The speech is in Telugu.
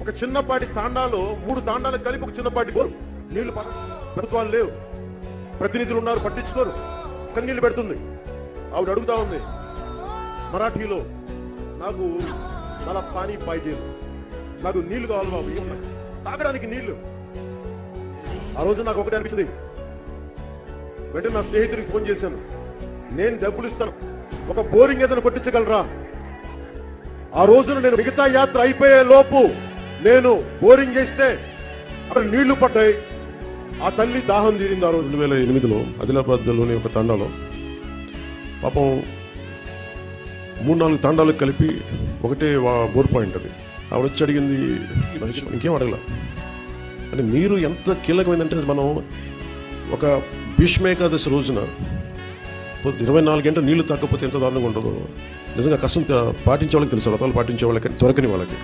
ఒక చిన్నపాటి తాండాలో మూడు తాండాలు కలిపి ఒక చిన్నపాటి బోరు. నీళ్ళు ప్రభుత్వాలు లేవు. ప్రతినిధులు ఉన్నారు పట్టించుకోరు. కన్నీళ్ళు పెడుతుంది. ఆవిడ అడుగుతా ఉంది మరాఠీలో నాకు మళ్ళా పానీ పాయిజేలు నాకు నీళ్ళు కావాలి బాబు తాగడానికి నీళ్ళు. ఆ రోజు నాకు ఒకటి అనిపించింది. వెంటనే నా స్నేహితుడికి ఫోన్ చేశాను. నేను డబ్బులు ఇస్తాను. ఒక బోరింగ్ ఏదైనా కొట్టించగలరా? ఆ రోజున నేను మిగతా యాత్ర అయిపోయే లోపు నేను బోరింగ్ చేస్తే అక్కడ నీళ్ళు పడ్డాయి. ఆ తల్లి దాహం తీరింది ఆ రోజు రెండు వేల ఎనిమిదిలో ఆదిలాబాద్లోని ఒక తండాలో. పాపం మూడు నాలుగు తండాలకు కలిపి ఒకటే బోర్ పాయింట్ అది. ఆవిడ వచ్చి అడిగింది ఇంకేం అడగల? అంటే నీరు ఎంత కీలకమైందంటే మనం ఒక భీష్మేకాదశి రోజున ఇరవై నాలుగు గంటలు నీళ్ళు తాకపోతే ఎంత దారుణంగా ఉండదు నిజంగా కష్టం పాటించే వాళ్ళకి తెలుసు వ్రతాలు పాటించే వాళ్ళకి దొరకని వాళ్ళకి.